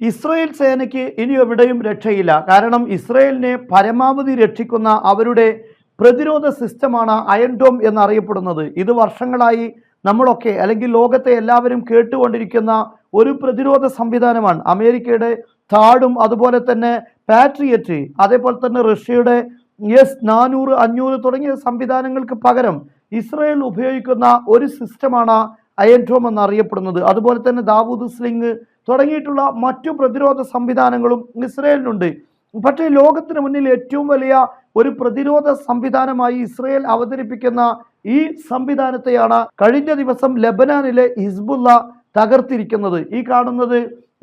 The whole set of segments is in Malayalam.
ഇസ്രയേൽ സേനയ്ക്ക് ഇനി എവിടെയും രക്ഷയില്ല. കാരണം ഇസ്രയേലിനെ പരമാവധി രക്ഷിക്കുന്ന അവരുടെ പ്രതിരോധ സിസ്റ്റമാണ് അയൺ ഡോം എന്നറിയപ്പെടുന്നത്. ഇത് വർഷങ്ങളായി നമ്മളൊക്കെ അല്ലെങ്കിൽ ലോകത്തെ എല്ലാവരും കേട്ടുകൊണ്ടിരിക്കുന്ന ഒരു പ്രതിരോധ സംവിധാനമാണ്. അമേരിക്കയുടെ താടും അതുപോലെ തന്നെ പാട്രിയറ്റ് അതേപോലെ തന്നെ റഷ്യയുടെ എസ് നാനൂറ് അഞ്ഞൂറ് തുടങ്ങിയ സംവിധാനങ്ങൾക്ക് പകരം ഇസ്രയേൽ ഉപയോഗിക്കുന്ന ഒരു സിസ്റ്റമാണ് അയൻ ഡോം എന്നറിയപ്പെടുന്നത്. അതുപോലെ തന്നെ ദാവൂദ് സ്ലിംഗ് തുടങ്ങിയിട്ടുള്ള മറ്റു പ്രതിരോധ സംവിധാനങ്ങളും ഇസ്രയേലിനുണ്ട്. പക്ഷേ ലോകത്തിന് മുന്നിൽ ഏറ്റവും വലിയ ഒരു പ്രതിരോധ സംവിധാനമായി ഇസ്രയേൽ അവതരിപ്പിക്കുന്ന ഈ സംവിധാനത്തെയാണ് കഴിഞ്ഞ ദിവസം ലബനാനിലെ ഹിസ്ബുള്ള തകർത്തിരിക്കുന്നത്. ഈ കാണുന്നത്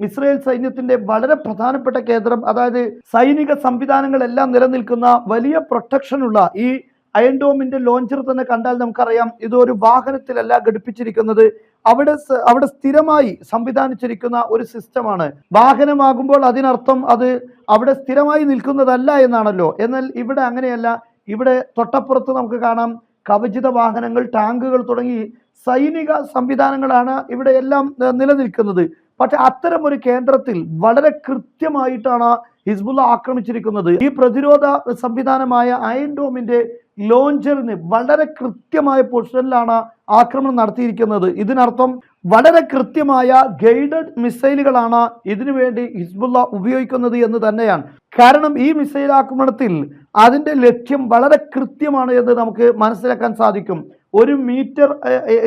ഇസ്രയേൽ സൈന്യത്തിന്റെ വളരെ പ്രധാനപ്പെട്ട കേന്ദ്രം അതായത് സൈനിക സംവിധാനങ്ങളെല്ലാം നിലനിൽക്കുന്ന വലിയ പ്രൊട്ടക്ഷനുള്ള ഈ അയൺഡോമിന്റെ ലോഞ്ചർ തന്നെ കണ്ടാൽ നമുക്കറിയാം ഇതൊരു വാഹനത്തിലല്ല ഘടിപ്പിച്ചിരിക്കുന്നത്. അവിടെ അവിടെ സ്ഥിരമായി സംവിധാനിച്ചിരിക്കുന്ന ഒരു സിസ്റ്റമാണ്. വാഹനമാകുമ്പോൾ അതിനർത്ഥം അത് അവിടെ സ്ഥിരമായി നിൽക്കുന്നതല്ല എന്നാണല്ലോ. എന്നാൽ ഇവിടെ അങ്ങനെയല്ല. ഇവിടെ തൊട്ടപ്പുറത്ത് നമുക്ക് കാണാം. കവചിത വാഹനങ്ങൾ ടാങ്കുകൾ തുടങ്ങി സൈനിക സംവിധാനങ്ങളാണ് ഇവിടെ എല്ലാം നിലനിൽക്കുന്നത്. പക്ഷെ അത്തരം ഒരു കേന്ദ്രത്തിൽ വളരെ കൃത്യമായിട്ടാണ് ഹിസ്ബുള്ള ആക്രമിച്ചിരിക്കുന്നത്. ഈ പ്രതിരോധ സംവിധാനമായ അയൺ ഡോമിന്റെ ലോഞ്ചറിന് വളരെ കൃത്യമായ പൊസിഷനിലാണ് ആക്രമണം നടത്തിയിരിക്കുന്നത്. ഇതിനർത്ഥം വളരെ കൃത്യമായ ഗൈഡഡ് മിസൈലുകളാണ് ഇതിനുവേണ്ടി ഹിസ്ബുള്ള ഉപയോഗിക്കുന്നത് എന്ന് തന്നെയാണ്. കാരണം ഈ മിസൈൽ ആക്രമണത്തിൽ അതിന്റെ ലക്ഷ്യം വളരെ കൃത്യമാണ് എന്ന് നമുക്ക് മനസ്സിലാക്കാൻ സാധിക്കും. ഒരു മീറ്റർ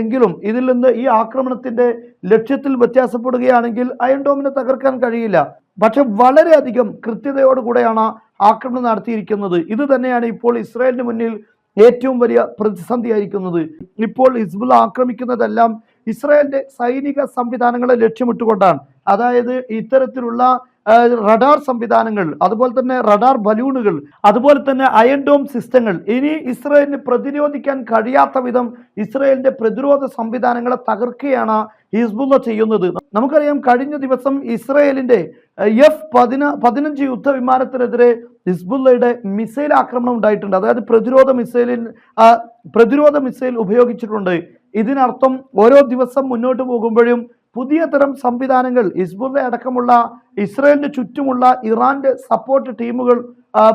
എങ്കിലും ഇതിൽ നിന്ന് ഈ ആക്രമണത്തിന്റെ ലക്ഷ്യത്തിൽ വ്യത്യാസപ്പെടുകയാണെങ്കിൽ അയൺ ഡോമിനെ തകർക്കാൻ കഴിയില്ല. പക്ഷെ വളരെയധികം കൃത്യതയോടുകൂടെയാണ് ആക്രമണം നടത്തിയിരിക്കുന്നത്. ഇത് തന്നെയാണ് ഇപ്പോൾ ഇസ്രായേലിന് മുന്നിൽ ഏറ്റവും വലിയ പ്രതിസന്ധിയായിരിക്കുന്നത്. ഇപ്പോൾ ഹിസ്ബുള്ള ആക്രമിക്കുന്നതെല്ലാം ഇസ്രായേലിന്റെ സൈനിക സംവിധാനങ്ങളെ ലക്ഷ്യമിട്ടുകൊണ്ടാണ്. അതായത് ഇത്തരത്തിലുള്ള റഡാർ സംവിധാനങ്ങൾ അതുപോലെ തന്നെ റഡാർ ബലൂണുകൾ അതുപോലെ തന്നെ അയൺ ഡോം സിസ്റ്റങ്ങൾ ഇനി ഇസ്രായേലിന് പ്രതിരോധിക്കാൻ കഴിയാത്ത വിധം ഇസ്രായേലിന്റെ പ്രതിരോധ സംവിധാനങ്ങളെ തകർക്കുകയാണ് ഹിസ്ബുള്ള ചെയ്യുന്നത്. നമുക്കറിയാം കഴിഞ്ഞ ദിവസം ഇസ്രായേലിന്റെ എഫ് പതിന പതിനഞ്ച് യുദ്ധവിമാനത്തിനെതിരെ ഹിസ്ബുള്ളയുടെ മിസൈൽ ആക്രമണം ഉണ്ടായിട്ടുണ്ട്. അതായത് പ്രതിരോധ മിസൈലിൽ പ്രതിരോധ മിസൈൽ ഉപയോഗിച്ചിട്ടുണ്ട്. ഇതിനർത്ഥം ഓരോ ദിവസം മുന്നോട്ട് പോകുമ്പോഴും പുതിയ തരം സംവിധാനങ്ങൾ ഹിസ്ബുള്ള അടക്കമുള്ള ഇസ്രയേലിന് ചുറ്റുമുള്ള ഇറാന്റെ സപ്പോർട്ട് ടീമുകൾ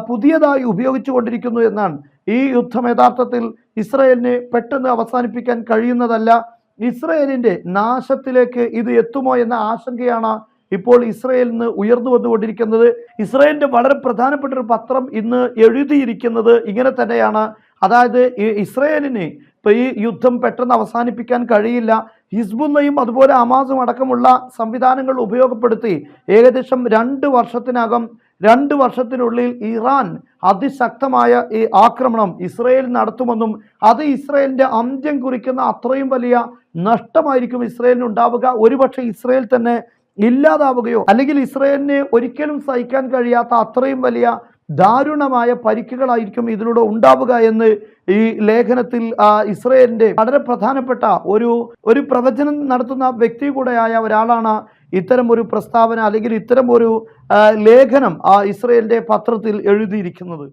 പുതിയതായി ഉപയോഗിച്ചു കൊണ്ടിരിക്കുന്നു എന്നാണ്. ഈ യുദ്ധം യഥാർത്ഥത്തിൽ ഇസ്രയേലിനെ പെട്ടെന്ന് അവസാനിപ്പിക്കാൻ കഴിയുന്നതല്ല. ഇസ്രയേലിന്റെ നാശത്തിലേക്ക് ഇത് എത്തുമോ എന്ന ആശങ്കയാണ് ഇപ്പോൾ ഇസ്രയേലിന് ഉയർന്നു വന്നുകൊണ്ടിരിക്കുന്നത്. ഇസ്രയേലിന്റെ വളരെ പ്രധാനപ്പെട്ട ഒരു പത്രം ഇന്ന് എഴുതിയിരിക്കുന്നത് ഇങ്ങനെ തന്നെയാണ്. അതായത് ഇസ്രയേലിന് ഇപ്പൊ ഈ യുദ്ധം പെട്ടെന്ന് അവസാനിപ്പിക്കാൻ കഴിയില്ല. ഹിസ്ബുല്ലയും അതുപോലെ അമാസും അടക്കമുള്ള സംവിധാനങ്ങൾ ഉപയോഗപ്പെടുത്തി ഏകദേശം രണ്ട് വർഷത്തിനകം രണ്ട് വർഷത്തിനുള്ളിൽ ഇറാൻ അതിശക്തമായ ഈ ആക്രമണം ഇസ്രയേൽ നടത്തുമെന്നും അത് ഇസ്രയേലിന്റെ അന്ത്യം കുറിക്കുന്ന അത്രയും വലിയ നഷ്ടമായിരിക്കും ഇസ്രയേലിന് ഉണ്ടാവുക. ഒരുപക്ഷെ ഇസ്രയേൽ തന്നെ ഇല്ലാതാവുകയോ അല്ലെങ്കിൽ ഇസ്രയേലിന് ഒരിക്കലും സഹിക്കാൻ കഴിയാത്ത അത്രയും വലിയ ദാരുണമായ പരിക്കുകളായിരിക്കും ഇതിലൂടെ ഉണ്ടാവുക എന്ന് ഈ ലേഖനത്തിൽ ആ, ഇസ്രയേലിന്റെ വളരെ പ്രധാനപ്പെട്ട ഒരു ഒരു പ്രവചനം നടത്തുന്ന വ്യക്തി കൂടെയായ ഒരാളാണ് ഇത്തരം ഒരു പ്രസ്താവന അല്ലെങ്കിൽ ഇത്തരം ഒരു ലേഖനം ആ ഇസ്രയേലിന്റെ പത്രത്തിൽ എഴുതിയിരിക്കുന്നത്.